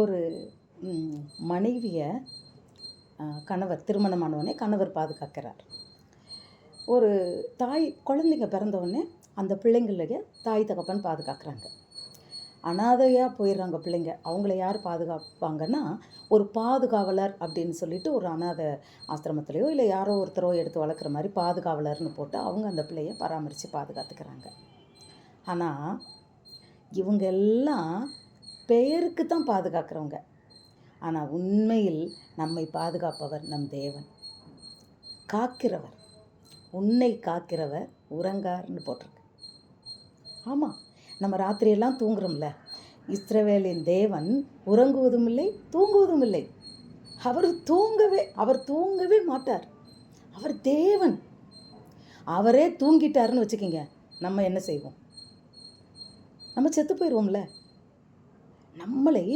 ஒரு மனைவியை கணவர் திருமணமானவொடனே கணவர் பாதுகாக்கிறார். ஒரு தாய் குழந்தைங்க பிறந்தவுடனே அந்த பிள்ளைங்களுக்கு தாய் தகப்பன் பாதுகாக்கிறாங்க. அனாதையாக போயிடுறாங்க பிள்ளைங்க. அவங்கள யார் பாதுகாப்பாங்கன்னா ஒரு பாதுகாவலர் அப்படின்னு சொல்லிட்டு ஒரு அனாதை ஆசிரமத்திலையோ இல்லை யாரோ ஒருத்தரோ எடுத்து வளர்க்குற மாதிரி பாதுகாவலர்னு போட்டு அவங்க அந்த பிள்ளைய பராமரித்து பாதுகாத்துக்கிறாங்க. ஆனால் இவங்க எல்லாம் பெயருக்கு தான் பாதுகாக்கிறவங்க. ஆனால் உண்மையில் நம்மை பாதுகாப்பவர் நம் தேவன். காக்கிறவர். உன்னை காக்கிறவர் உறங்கார்னு போட்டிருக்கு. ஆமாம் நம்ம ராத்திரியெல்லாம் தூங்குறோம்ல. இஸ்ரவேலின் தேவன் உறங்குவதும் இல்லை தூங்குவதும் இல்லை. அவர் தூங்கவே அவர் தூங்கவே மாட்டார். அவர் தேவன். அவரே தூங்கிட்டாருன்னு வச்சுக்கிங்க நம்ம என்ன செய்வோம்? நம்ம செத்து போயிடுவோம்ல நம்மளை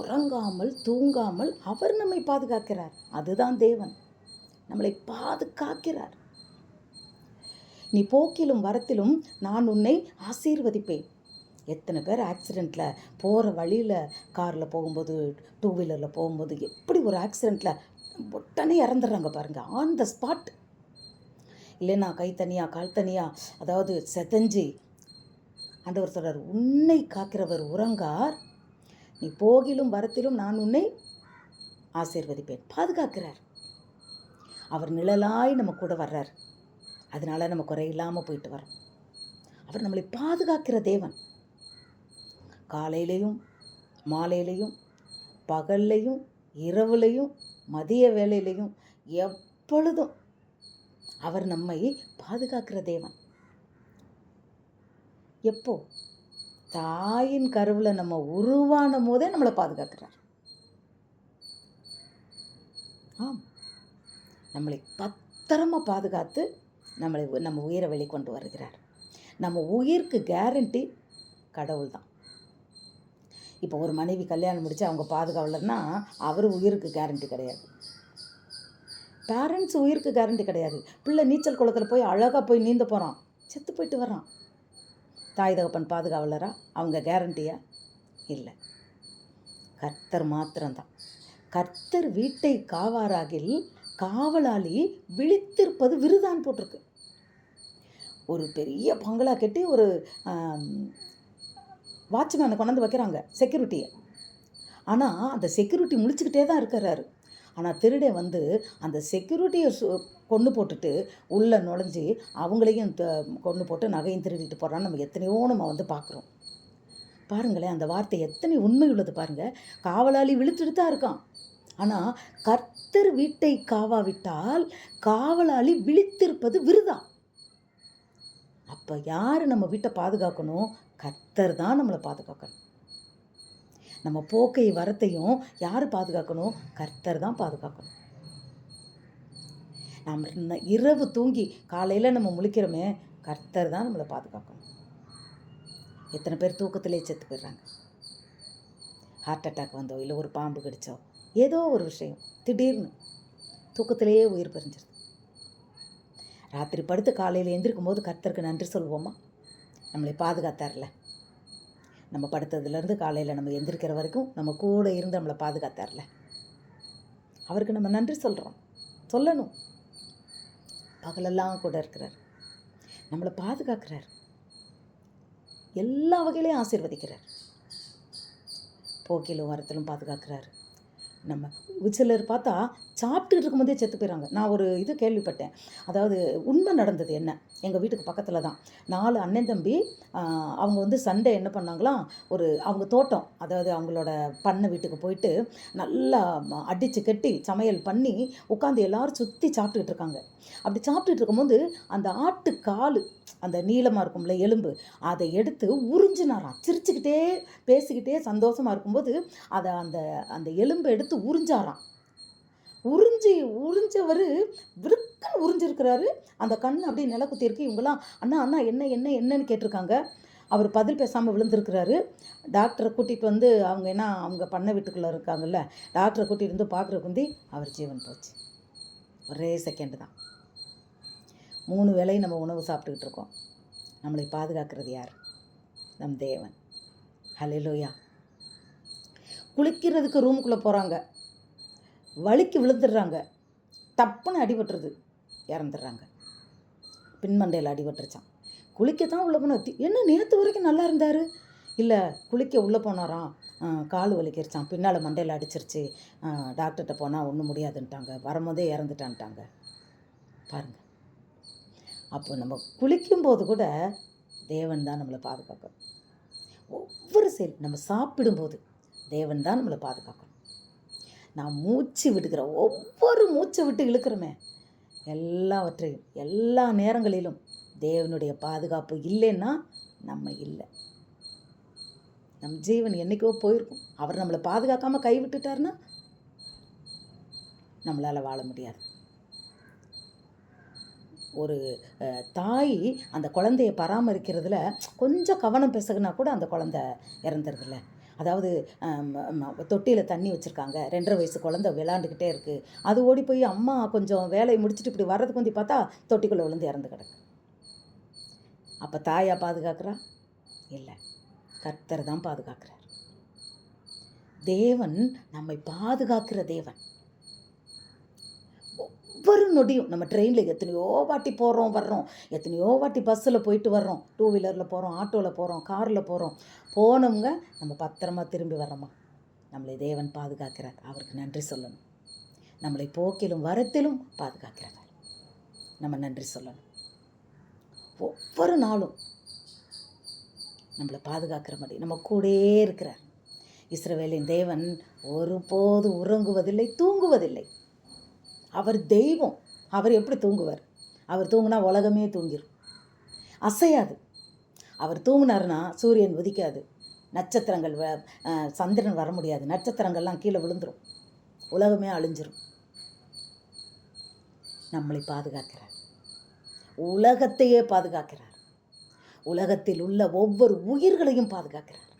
உறங்காமல் தூங்காமல் அவர் நம்மை பாதுகாக்கிறார். அதுதான் தேவன். நம்மளை பாதுகாக்கிறார். நீ போக்கிலும் வரத்திலும் நான் உன்னை ஆசீர்வதிப்பேன். எத்தனை பேர் ஆக்சிடெண்ட்டில் போகிற வழியில் காரில் போகும்போது டூ வீலரில் போகும்போது எப்படி ஒரு ஆக்சிடெண்ட்டில் உடனே இறந்துடுறாங்க பாருங்கள் ஆன் த ஸ்பாட் இல்லைன்னா கை தனியாக கால் தனியாக அதாவது செதஞ்சி. ஆண்டவர் சொல்கிறார் உன்னை காக்கிறவர் உறங்கார் நீ போகிலும் வரத்திலும் நான் உன்னை ஆசீர்வதிப்பேன். பாதுகாக்கிறார். அவர் நிழலாய் நம்ம கூட வர்றார். அதனால நம்ம குறையில்லாமல் போயிட்டு வரோம் அவர் நம்மளை பாதுகாக்கிற தேவன். காலையிலையும் மாலையிலையும் பகல்லையும் இரவுலையும் மதிய வேலையிலையும் எப்பொழுதும் அவர் நம்மை பாதுகாக்கிற தேவன். எப்போ? தாயின் கருவில் நம்ம உருவான போதே நம்மளை பாதுகாக்கிறார். ஆம். நம்மளை பத்திரமாக பாதுகாத்து நம்மளை நம்ம உயிரை வெளிக்கொண்டு வருகிறார். நம்ம உயிருக்கு கேரண்டி கடவுள் தான். இப்போ ஒரு மனைவி கல்யாணம் முடித்து அவங்க பாதுகாவலர்னா அவர் உயிருக்கு கேரண்டி கிடையாது. பேரண்ட்ஸ் உயிருக்கு கேரண்டி கிடையாது. பிள்ளை நீச்சல் குளத்தில் போய் அழகாக போய் நீந்த போகிறான் செத்து போயிட்டு வரான் தாய் தகப்பன் பாதுகாவலரா? அவங்க கேரண்டியா இல்லை. கர்த்தர் மாத்திரம்தான். கர்த்தர் வீட்டை காவாராகில் காவலாளி விழித்திருப்பது விருதான் போட்டிருக்கு. ஒரு பெரிய பங்களா கட்டி ஒரு வாட்ச்மேனை கொண்டாந்து வைக்கிறாங்க செக்யூரிட்டியை ஆனால் அந்த செக்யூரிட்டி முழிச்சுக்கிட்டே தான் இருக்கிறாரு. ஆனால் திருடே வந்து அந்த செக்யூரிட்டியை சு கொண்டு போட்டுட்டு உள்ளே நுழைஞ்சி அவங்களையும் கொண்டு போட்டு நகையும் திருடிட்டு போகிறான்னு நம்ம எத்தனையோ நம்ம வந்து பார்க்குறோம். பாருங்களேன் அந்த வார்த்தை எத்தனை உண்மை உள்ளது பாருங்கள் காவலாளி விழுத்துட்டு தான் இருக்கான். ஆனால் கர்த்தர் வீட்டை காவாவிட்டால் காவலாளி விழித்திருப்பது விருதா? அப்போ யார் நம்ம வீட்டை பாதுகாக்கணும்? கர்த்தர் தான் நம்மளை பாதுகாக்கணும். நம்ம போக்கை வரத்தையும் யார் பாதுகாக்கணும்? கர்த்தர் தான் பாதுகாக்கணும். நம்ம இரவு தூங்கி காலையில் நம்ம முழிக்கிறோமே கர்த்தர் தான் நம்மளை பாதுகாக்கணும் எத்தனை பேர் தூக்கத்திலே செத்து போயிடுறாங்க. ஹார்ட் அட்டாக் வந்தோ இல்லை ஒரு பாம்பு கடிச்சோ ஏதோ ஒரு விஷயம் திடீர்னு தூக்கத்திலேயே உயிர் பிரிஞ்சிருது. ராத்திரி படுத்து காலையில் எந்திருக்கும் போது கர்த்தருக்கு நன்றி சொல்வோமா? நம்மளை பாதுகாத்தார்ல. நம்ம படுத்ததுலேருந்து காலையில் நம்ம எந்திரிக்கிற வரைக்கும் நம்ம கூட இருந்து நம்மளை பாதுகாத்தார்ல. அவருக்கு நம்ம நன்றி சொல்கிறோம் சொல்லணும். பகலெல்லாம் கூட இருக்கிறார். நம்மளை பாதுகாக்கிறார். எல்லா வகையிலையும் ஆசீர்வதிக்கிறார். போக்கிலும் வரத்திலும் பாதுகாக்கிறார். நம்ம சிலர் பார்த்தா சாப்பிட்டுட்டு இருக்கும்போதே செத்து போயிடறாங்க. நான் ஒரு இது கேள்விப்பட்டேன். அதாவது உண்மை நடந்தது என்ன? எங்கள் வீட்டுக்கு பக்கத்தில் தான். நாலு அண்ணன் தம்பி அவங்க வந்து சண்டே என்ன பண்ணாங்களாம் ஒரு அவங்க தோட்டம் அதாவது அவங்களோட பண்ணை வீட்டுக்கு போயிட்டு நல்லா அடித்து கட்டி சமையல் பண்ணி உட்காந்து எல்லோரும் சுற்றி சாப்பிட்டுக்கிட்டு இருக்காங்க. அப்படி சாப்பிட்டுட்டு இருக்கும்போது அந்த ஆட்டு கால் அந்த நீளமாக இருக்கும்ல எலும்பு அதை எடுத்து உறிஞ்சினாராம். சிரிச்சுக்கிட்டே பேசிக்கிட்டே சந்தோஷமாக இருக்கும்போது அதை அந்த அந்த எலும்பை எடுத்து உறிஞ்சாராம். உறிஞ்சி உறிஞ்சவர் விருக்கன் உறிஞ்சிருக்கிறாரு. அந்த கண் அப்படியே நில குத்திருக்கு இவங்களாம் அண்ணா அண்ணா என்ன என்ன என்னன்னு கேட்டிருக்காங்க. அவர் பதில் பேசாமல் விழுந்திருக்கிறாரு. டாக்டரை கூட்டிகிட்டு வந்து அவங்க என்ன அவங்க பண்ண வீட்டுக்குள்ளே இருக்காங்கல்ல டாக்டரை கூட்டிகிட்டு வந்து பார்க்குற குந்தி அவர் ஜீவன் போச்சு. ஒரே செகண்டு தான். மூணு வேளையும் நம்ம உணவு சாப்பிட்டுக்கிட்டு இருக்கோம். நம்மளை பாதுகாக்கிறது யார்? நம் தேவன். ஹலெலோயா குளிக்கிறதுக்கு ரூமுக்குள்ளே போகிறாங்க வழுக்கி விழுந்துடுறாங்க. தப்புன்னு அடிபட்டுருது. இறந்துடுறாங்க. பின்மண்டையில் அடிபட்டுருச்சான் குளிக்கத்தான் உள்ளே போன என்ன நேற்று வரைக்கும் நல்லா இருந்தார்? இல்லை குளிக்க உள்ளே போனாராம் கால் வலிக்கிருச்சான் பின்னால் மண்டையில் அடிச்சிருச்சு. டாக்டர்கிட்ட போனால் ஒன்றும் முடியாதுன்ட்டாங்க. வரும்போதே இறந்துட்டான்ட்டாங்க. பாருங்கள் அப்போ நம்ம குளிக்கும்போது கூட தேவன் தான் நம்மளை பாதுகாக்கணும் ஒவ்வொரு செயல் நம்ம சாப்பிடும்போது தேவன் தான் நம்மளை பாதுகாக்கணும் நான் மூச்சு விடுகிற ஒவ்வொரு மூச்சை விட்டு இழுக்கிறோமே. எல்லாவற்றையும் எல்லா நேரங்களிலும் தேவனுடைய பாதுகாப்பு இல்லைன்னா நம்ம இல்லை. நம் ஜீவன் என்னைக்கோ போயிருக்கும். அவர் நம்மளை பாதுகாக்காமல் கைவிட்டுட்டாருன்னா நம்மளால் வாழ முடியாது. ஒரு தாய் அந்த குழந்தைய பராமரிக்கிறதுல கொஞ்சம் கவனம் பிசகுனா கூட அந்த குழந்தை இறந்துருதுல்ல. அதாவது தொட்டியில் தண்ணி வச்சுருக்காங்க. ரெண்டரை வயசு குழந்த விளாண்டுக்கிட்டே இருக்குது அது ஓடி போய் அம்மா கொஞ்சம் வேலையை முடிச்சுட்டு இப்படி வர்றதுக்கு வந்து பார்த்தா தொட்டிக்குள்ளே விழுந்து இறந்து கிடக்கு. அப்போ தாயா பாதுகாக்கிறா? இல்லை. கர்த்தர் தான் பாதுகாக்கிறார். தேவன் நம்மை பாதுகாக்கிற தேவன். ஒவ்வொரு நொடியும் நம்ம ட்ரெயினில் எத்தனையோ வாட்டி போகிறோம் வர்றோம். எத்தனையோ வாட்டி பஸ்ஸில் போயிட்டு வர்றோம். டூ வீலரில் போகிறோம் ஆட்டோவில் போகிறோம் காரில் போகிறோம் போனவங்க நம்ம பத்திரமா திரும்பி வர்றோமா? நம்மளை தேவன் பாதுகாக்கிறார். அவருக்கு நன்றி சொல்லணும். நம்மளை போக்கிலும் வரத்திலும் பாதுகாக்கிறார். நம்ம நன்றி சொல்லணும். ஒவ்வொரு நாளும் நம்மளை பாதுகாக்கிற மாதிரி நம்ம கூடயே இருக்கிறார். இஸ்ரவேலின் தேவன் ஒருபோது உறங்குவதில்லை தூங்குவதில்லை. அவர் தெய்வம். அவர் எப்படி தூங்குவார்? அவர் தூங்கினா உலகமே தூங்கிடும் அசையாது. அவர் தூங்கினாருன்னா சூரியன் உதிக்காது. நட்சத்திரங்கள் வ சந்திரன் வர முடியாது. நட்சத்திரங்கள்லாம் கீழே விழுந்துடும் உலகமே அழிஞ்சிரும். நம்மளை பாதுகாக்கிறார். உலகத்தையே பாதுகாக்கிறார். உலகத்தில் உள்ள ஒவ்வொரு உயிர்களையும் பாதுகாக்கிறார்.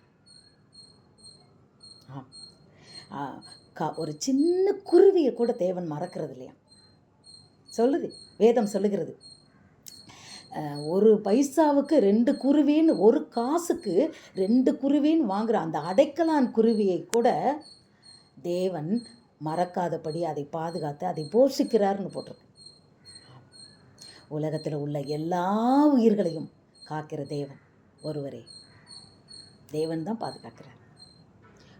ஆ, கா ஒரு சின்ன குருவியை கூட தேவன் மறக்கிறது இல்லையா சொல்லுது வேதம் சொல்லுகிறது. ஒரு பைசாவுக்கு ரெண்டு குருவின்னு ஒரு காசுக்கு ரெண்டு குருவின்னு வாங்குற அந்த அடைக்கலான் குருவியை கூட தேவன் மறக்காதபடி அதை பாதுகாத்து அதை போஷிக்கிறார்னு போட்டிருக்கு. உலகத்தில் உள்ள எல்லா உயிர்களையும் காக்கிற தேவன் ஒருவரே. தேவன் தான் பாதுகாக்கிறார்.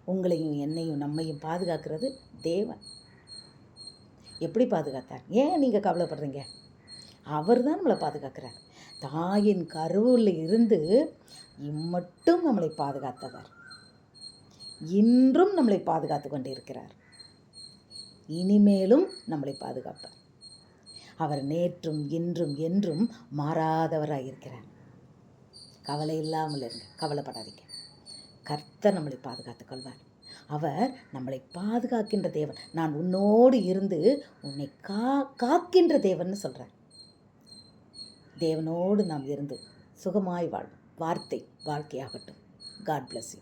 உங்களையும் என்னையும் நம்மையும் பாதுகாக்கிறது தேவன். எப்படி பாதுகாத்தார்? ஏன் நீங்கள் கவலைப்படுறீங்க? அவர் தான் நம்மளை பாதுகாக்கிறார். தாயின் கருவில் இருந்து இம்மட்டும் நம்மளை பாதுகாத்தவர். இன்றும் நம்மளை பாதுகாத்து கொண்டிருக்கிறார். இனிமேலும் நம்மளை பாதுகாப்பார். அவர் நேற்றும் இன்றும் என்றும் மாறாதவராக இருக்கிறார் கவலை இல்லாமல் இருங்க. கவலைப்படாதீங்க. கர்த்தர் நம்மளை பாதுகாத்துக் கொள்வார். அவர் நம்மளை பாதுகாக்கின்ற தேவன். நான் உன்னோடு இருந்து உன்னை கா காக்கின்ற தேவன்னு சொல்கிறார் தேவனோடு நாம் இருந்து சுகமாய் வாழ் வார்த்தை வாழ்க்கையாகட்டும். God bless you